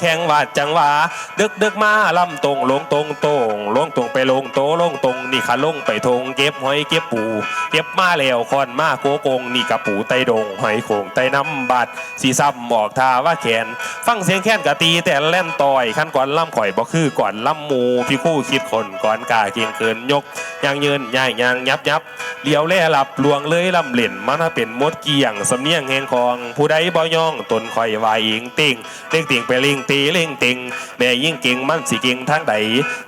แข่งวาดจังหวะดึกดึกมาลำตรงลงตรงตรงลงตรงไปลงโตลงตรงนี่ขาลงไปทงเก็บหอยเก็บปู เก็บมาแล้วคอนมาโกโกงนี่กระปูไตดงหอยโขงไตน้ำบัดสีซ้ำหมอกทาว่าแขน ฟังเสียงแค้นกะตีแต่แล่นต่อยขั้นก่อนล่ำข่อยบ่คือก่อนล่ำมูพี่คู่คิดคนก่อนกาเกียงเกินยกยางยืนย่ายยางยับยับเลี้ยวแล่หลับลวงเลยลำเหล่นมันเป็นมดเกี่ยงสำเนียงแหงคอง ผู้ใดบ่ย่องตนข่อยวายอิงติ่งเล่งติ่งไปล่งตีเล่งติงแม่ยิ่งเก่งมันสิเก่งทางใด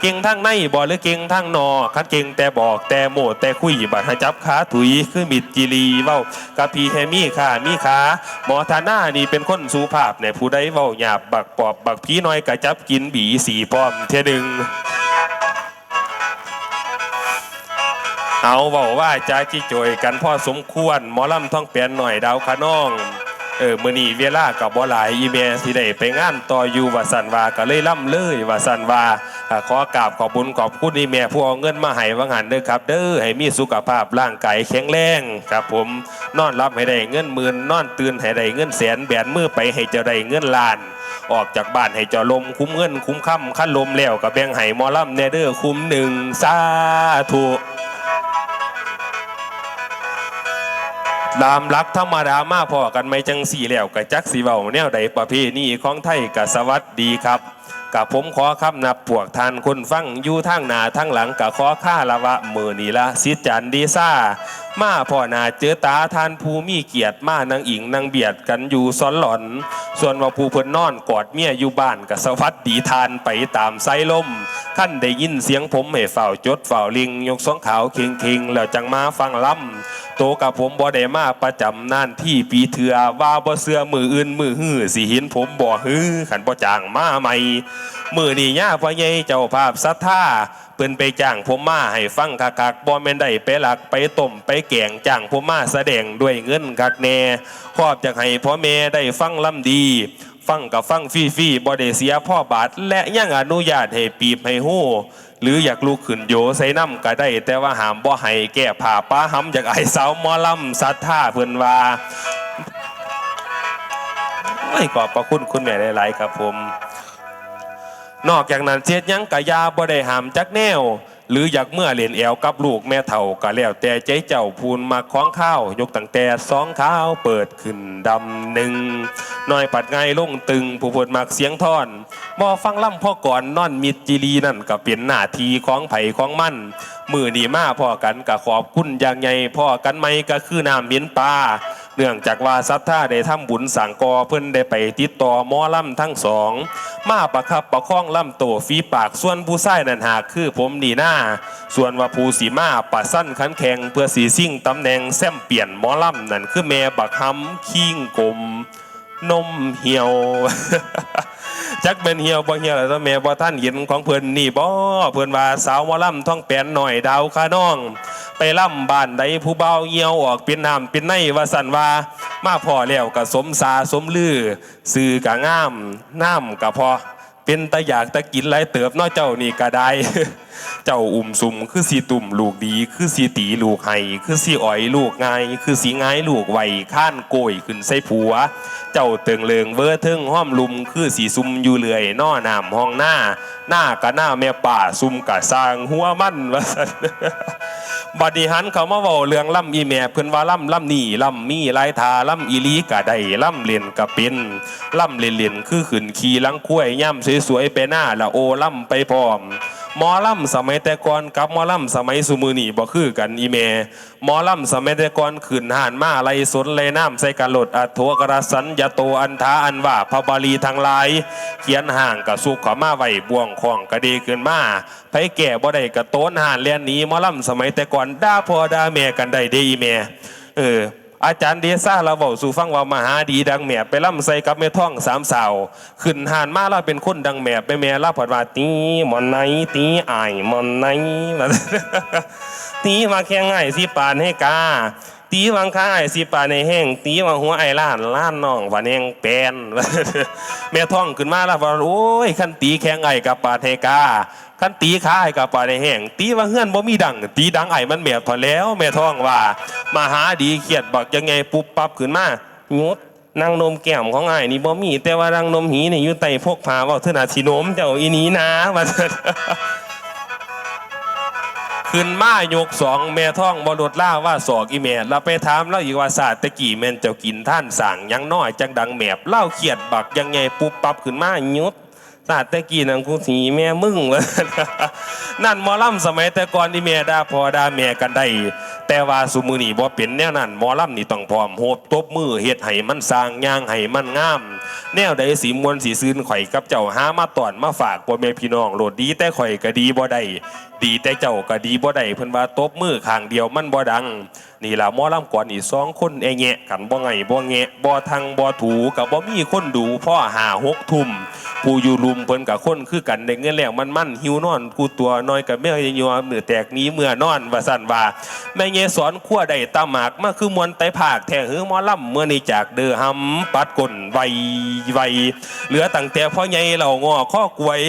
เก่งทางในบ่หรือเก่งทางนอคันเก่งแต่บอกแต่โหมดแต่คุยบัดให้จับขาถุยคือมิดจิรีเว้ากับพีแฮมีค่ามีขาหมอธาน่านี่เป็นคนสุภาพในผู้ใดเว้าหยาบบักปอบบักพีน้อยกะจับกินบีสีป้อมเทยหนึงเอาเว่าว่าจ้าจิโจยกันพ่อสมควรหมอลำท่องเปลี่ยนหน่อยดาวคะน้อง เออมือนีเวลากับบ่หลายอีเมลสิได้ไปงานต่ออยู่ว่าสันวาก็เลยล่ำเลยว่าสันวาขอกราบขอบบุญขอบคุณอีเมลผู้เอาเงินมาให้ว่างันเด้อครับ เด้อให้มีสุขภาพร่างกายแข็งแรงครับผมนอนรับให้ได้เงินหมื่นนอนตื่นให้ได้เงินแสนแบนมือไปให้เจ้าได้เงินล้าน ออกจากบ้านให้เจ้าลมคุ้มเงินคุ้มค่ำขั้นลมแล้วก็แบงให้มอล่ำแนเด้อคุ้มหนึ่งสาธุ ตามรักธรรมดามาพอกันไหม่จังสี่แล้วกับจักสีเบาแนวใดประเพณีของไทยกับสวัสดีครับกับผมขอคำนับพวกทานคนฟังอยู่ทางหน้าทางหลังกับขอค่าละวะมือนีละสิจันดีซ่า มาพ่อนาเจอตาทานภูมีเกียรติมานางอิงนางเบียดกันอยู่ซ้อนหลอน ส่วนว่าผู้เพิ่นนอนกอดเมียอยู่บ้านกับสวัสดีทานไปตามไซลม ขั้นได้ยินเสียงผมให้เฝ้าจดเฝ้าลิง ยกสองขาวเคิงคิงแล้วจังมาฟังล่ำโตกับผมบ่ได้มาประจำนั่นที่ปีเถือว่าบ่เสือมืออื่นมือฮื้อสิเห็นผมบ่ฮื้อขันบ่จ้างมาใหม่มือนี่ย่าพ่อใหญ่เจ้าภาพศรัทธาเพิ่นไปจ้างผมมาให้ฟังคักๆบ่แม่นได้ไปหลักไปต้มไปแกงจ้างผมมาแสดงด้วยเงินคักแน่ขอบจากให้พ่อแม่ได้ฟังล่ำดี ฟังกับฟังฟรีๆบ่ได้เสียพ่อบาท และยังอนุญาตให้ปีบให้ฮู้ หรืออยากลุกขึ้นโยใส่น้ำก็ได้ แต่ว่าหามบ่ให้แก้ผ้าป้าหำจากไอ้สาวมอลำสัทธาเพิ่นว่าไม่ขอบพระคุณคุณแม่หลายๆครับผม นอกจากนั้นเสียดยังกะยาบ่ได้หามจักแนว หรืออยากเมื่อเล่นแอวกับลูกแม่เฒ่าก็แล้ว แต่ใจเจ้าพูนมาคล้องข้าว ยกตั้งแต่สองข้าวเปิดขึ้นดำหนึ่งน้อยปัดไงลงตึง ผู้เพนมักเสียงท่อนบ่ฟังล่ำพ่อก่อนนอนมิดจิรีนั่นก็เป็นหน้าทีของไผ่ของมั่นมือนีมาพ่อกันก็ขอบคุณอย่างไงพ่อกันไหมก็คือน้ำเมียนปลา เนื่องจากว่าซัทธาได้ทำบุญสังกอเพิ่นได้ไปติดต่อหมอล่ำทั้งสอง มาประคับประคองล่ำโตฝีปากส่วนผู้ชายนั่นหากคือผมนีหน้า ส่วนว่าผู้สีมาปะสั้นขันแข็งเพื่อสีซิ่งตำแหน่งแซมเปลี่ยนหมอล่ำนั่นคือแม่บักฮัมคิงกลม นมเหี่ยวจักเป็นเหี่ยวบ่เหี่ยวแล้วแม่บ่ท่านเห็นของเพิ่นนี่บ่เพิ่นว่าสาวมอลำท่องแปนหน่อยดาวคาน้อง ไปล่ำบ้านใดผู้เบาเหี่ยวออกเป็นน้ำเป็นในว่าสันว่ามาพอแล้วก็สมสาสมลือสื่อกะงามน้ำกะพอ เป็นตะอยากตะกินไรเติบน้อเจ้านี่ก็ได้ เจ้าอุ่มซุ่มคือสีตุ่มลูกดี คือสีตีลูกไห้คือสีอ้อยลูกไงคือสีง่ายลูกไวข้านโกยขึ้นใส่ผัว เจ้าเติงเลิงเวอเทิงห้อมลุม คือสีซุ่มอยู่เลื่อยน่อน้ำห้องหน้า หน้ากะหน้าแม่ป่าซุ่มกะสร้างหัวมันว่าซั่น บัดนี้หันเขามาเว้าเรื่องล่ำอีแม่เพิ่นว่าล่ำล่ำนี่ล่ำมีลายทาล่ำอีลีกะได้ล่ำเล่นกะเป็นล่ำเล่นเล่นคือขึ้นขี่ลังคุ้ยย่ำสวยๆไปหน้าละโอล่ำไปพร้อม หมอล่ำสมัยแต่ก่อนกับหมอล่ำสมัยสุมือนี่บ่คือกันอีแม่หมอล่ำสมัยแต่ก่อนขึ้นหานมาไล่สนไล่น้ำใส่กันโหลดอัทโถกระสันยะโตอันทาอันว่าพระบาลีทางลาย เขียนห่างกับสุขขมาไหวบ่วงของกระดีเกินมาไผแก่บ่ได้กระโตนหานเลียนหนี้หมอล่ำสมัยแต่ก่อนด่าพ่อด่าแม่กันได้เด้อีแม่เออ อาจารย์เดซ่าเราบอกสู่ฟังว่ามหาดีดังแม่ไปล่ำใส่กับแม่ท่องสามสาว ขึ้นหานมาเราเป็นคนดังแม่ไปแม่ลาผัดว่าตีมอนไหนตีไอมอนไหนตีมาแค่ง่ายสิปานให้กา ตีวังค้าไอ้สิปาในแห้งตีวังหัวไอล้านล้านน้องวันแห้งแปนแม่ท่องขึ้นมาแล้วว่าโอ้ยขันตีแข้งไอกับปานให้กาขันตีขาไอกับปาในแห้งตีว่าเฮือนบ่มีดัง ตีดังไอมันแม่พอแล้ว แม่ท่องว่ามาหาดีเครียดบอกยังไงปุ๊บปั๊บขึ้นมาหยุดนางนมแก้มของไอ้นี่บ่มี แต่ว่านางนมหีนี่อยู่ใต้พวกผ้าว้าเท่านาสิโนมเจ้าอีนี้นะว่า ขึ้นมายกสองแม่ท้องบรดล่าว่าศอกอีแม่เราไปถามเล่าอีกว่าศาสตร์ตะกี้แม่นเจ้ากินท่านสั่งยังน้อยจังดังแมบเล่าเขียดบักยังไงปุ๊บปั๊บขึ้นมายุดศาสตร์ตะกี้นังกูสีแม่มึงวะนั่นมอล่ำสมัยแต่ก่อนที่แม่ดาพอดาแม่กันได้แต่ว่าสุมือนี่บ่เป็นแนวนั้นมอลำนี่ต้องพร้อมโหบตบมือเฮ็ดให้มันสร้างย่างให้มันงาม แนวใดสีมวลสีซืนข่อยกับเจ้าหามาตอนมาฝากพ่แม่พี่น้องโหลดดีแต่ข่อยก็ดีบ่ได้ ดีแต่เจ้าก็ดีบ่ได้เพิ่นว่าตบมือข้างเดียวมันบ่ดัง นี่ล่ะหมอลำก่อนนี่สองคนแอแงะกันบ่ไงบ่แงะบ่ทางบ่ถูกับบ่มีคนดูพ่อหาหกทุ่มผู้อยู่ลุมเพิ่นกับคนคือกันได้เงินแล้วมันมันหิวนอนกูตัวน้อยกับแม่ยัวเมื่อแตกนี้เมื่อนอนว่าสั่นว่าแม่เงสอนขั้วได้ตาหมากมาคือมวนไตผากแท้หือหมอลำเมื่อนี้จากเดือหำปัดก้นไวไวเหลือตั้งแต่พ่อใหญ่เหล่างอข้อกวย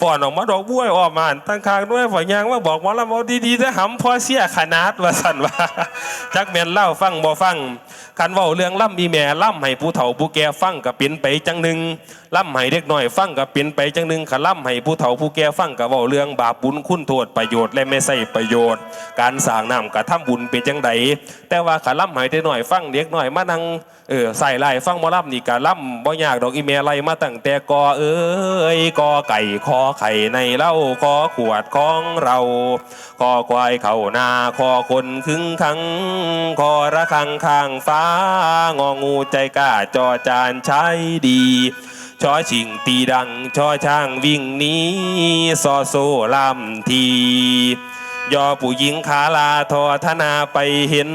ฟอนออกมาดอกบ้วยออกมาตั้งคางด้วยฝ่ายยางว่าบอกหมอลำเอาดีๆจะหำพ่อเสียขนาดว่าสั่นว่าจักแม่นเล่าฟังบ่ฟังคันเว้าเรื่องล่ำมีแม่ล่ำให้ผู้เฒ่าผู้แก่ฟังก็เป็นไปจังหนึ่ง ล่ำให้เด็กน้อยฟังก็เป็นไปจังหนึ่งขล่ำให้ผู้เฒ่าผู้แก่ฟังก็เว้าเรื่องบาปบุญคุณโทษประโยชน์และไม่ใช่ประโยชน์ การสร้างน้ำกระทำบุญเป็นจังใดแต่ว่าขล่ำให้เด็กน้อยฟังเด็กน้อยมานั่งเออใส่ไล่ฟังมอล่ำนี่กะล่ำบ่ยากดอกอีเมลไลมาตั้งแต่กอเอ้ยกอไก่คอไข่ในเล่าคอขวดของเราคอควายเข่านาคอคนครึ่งขังคอระคังข้างฟ้างองูใจกล้าจอจานใช้ดี ชอชิงตีดังชอช่างวิ่งหนี้ซอโซลำที ยอผู้หญิงขาลาทอธนาไปเห็น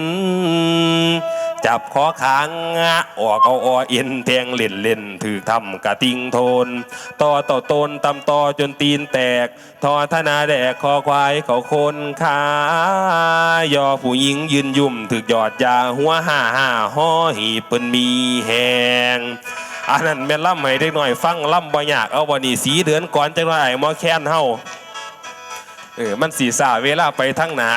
จับขอขางงะออกเอาอเอ็นแทงเล่นเล่นถือทำกะติงโทน ต่อต่อตนตำต่อจนตีนแตก ทอธนาแดกคอควายเขาคนขายอผู้หญิงยืนยุ่มถึกหยอดยาหัวห้าห้าห่อหีบเปิ้นมีแหง อันนั้นแม่ล่ำให้เด็กหน่อย ฟังล่ำบ่ยากเอาวันนี้สีเดือนก่อนจังไรหมอแค้นเฮาเออมันสีสาเวลาไปทั้งหนา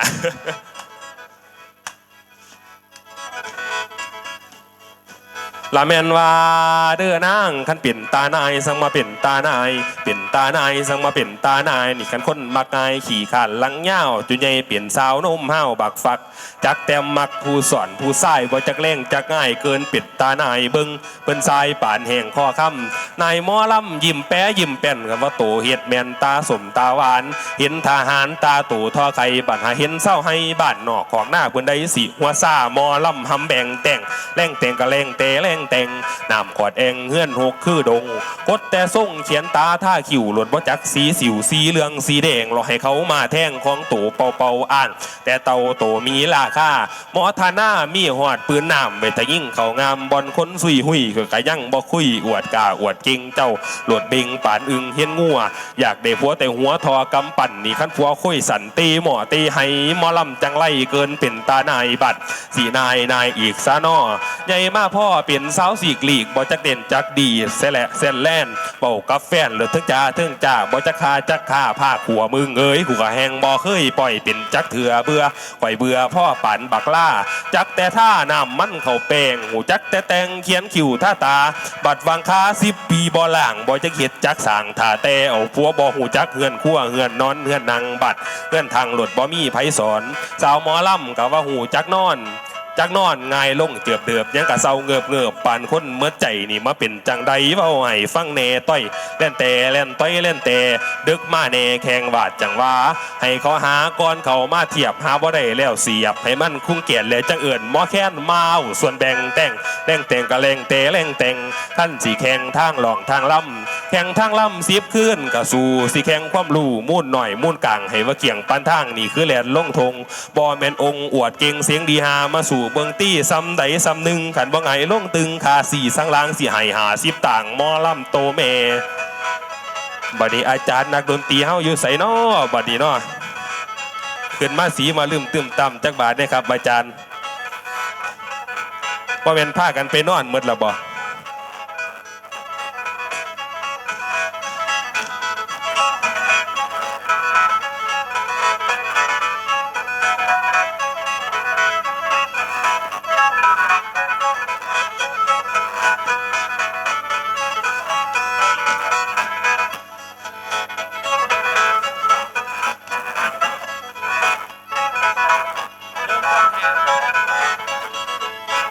ละแมนว่าเด้อนางคันเปลี่ยนตานายสังมาเปลี่ยนตานายเปลี่ยนตานายสังมาเปลี่ยนตานายนี่คันคนมักงายขี่ขานหลังยาวจุใหญ่เปลี่ยนสาวนมห้าวบักฟัก จักแต้มมักผู้สอนผู้ใส่บ่จักแรงจักง่ายเกินปิดตานายเบิงเปิ้นทรายป่านแห่งข้อค่ำนายมอลำยิ้มแป้ยิ้มแป้นกันว่าโตเฮ็ดแมนตาสมตาหวาน เห็นทหารตาโตทอไข่บัดหาเห็นเศร้าให้บ้านนอกของหน้าเพิ่นได้สิหัวซ่ามอลำหำแบ่งแต่งแรงแต่งกะแรงแต่แรงแต่งน้ำขอดแองเฮือนหกคือดง กดแต่ส่งเขียนตาท่าขิวหลดบ่จักสีสิวสีเหลืองสีแดงรอให้เขามาแท่งของโตเป่าเป่าอ่าน แต่เต่าโตมีราคาหมอทาหน้ามีหอดปืนน้ำเวทยิ่งเขางามบอลคนสุยหุยคือกะยังบ่คุยอวดกาอวดเก่งเจ้าหลดเบงปานอึงเฮียนงัว อยากได้ผัวแต่หัวทอกำปั่นนี่ขั้นผัวคุยสันตีหมอตีให้หมอลำจังไล่เกินเป็นตานายบัดสีนายนายอีกซะนอใหญ่มาพ่อเป็นสาวสี่กลีกบ่จักเด่นจักดีเสแหละเส้นแล่นเป่ากับแฟนหลือทึงจ่าทึงจ่าบ่จักคาจักคาผ้าขัวมึงเอ้ยกูก็แหงบ่เคยปล่อยเป็นจักเถื่อเบื่อปล่อยเบื่อพ่อปันบักล่า จักแต่ท่าน้ำมันเขาแปงหูจักแต่แต่งเขียนคิวท่าตา บัดวางคาสิบปีบ่ล่างบ่จะเขียดจักสั่งท่าแต่เอาผัวบ่หูจักเฮือนขั้วเฮือนนอนเฮือนนางบัดเฮือนทางหลดบ่มีไผสอน สาวหมอลำกะว่าหูจักนอน จักนอนงายลงเจือบเดือบยังกะเศร้าเงือบเงือบปานคนเมื่อใจนี่มาเป็นจังใดเว้าให้ฟังแน่ต้อยเล่นแต่เล่นต้อยเล่นแต่ดึกมาแน่แข่งบาดจังว่าให้เขาหาก่อนเขามาเทียบหาบ่ได้แล้วเสียบให้มันคุ้งเกียรติแล้วจังเอื่นหมอแค้นมาเอาส่วนแบ่งแต่งแรงแต่งกะแรงแต่แรงแต่งขั้นสีแข่งทางหลองทางล่ำแข่งทางล่ำสิบขึ้นกะสู่สิแข่งความรู้มุ่นหน่อยมุ่นกลางให้ว่าเกี่ยงปันทางนี่คือแหลนลงทงบ่แม่นองค์อวดเก่งเสียงดีหามาสู่เบิงตี้ซ้ำใดซ้ำหนึ่งขันบ่ไงลงตึงคาสี่สังลางสี่หายหาสิบต่างมอลำโตเม่บัดนี้อาจารย์นักดนตรีเฮาอยู่ใส่นอบัดนี้นอขึ้นมาสีมาลืมตื้มต่ำจักบาทเด้ครับอาจารย์บ่แม่นผ้ากันไปนอนหมดและบ่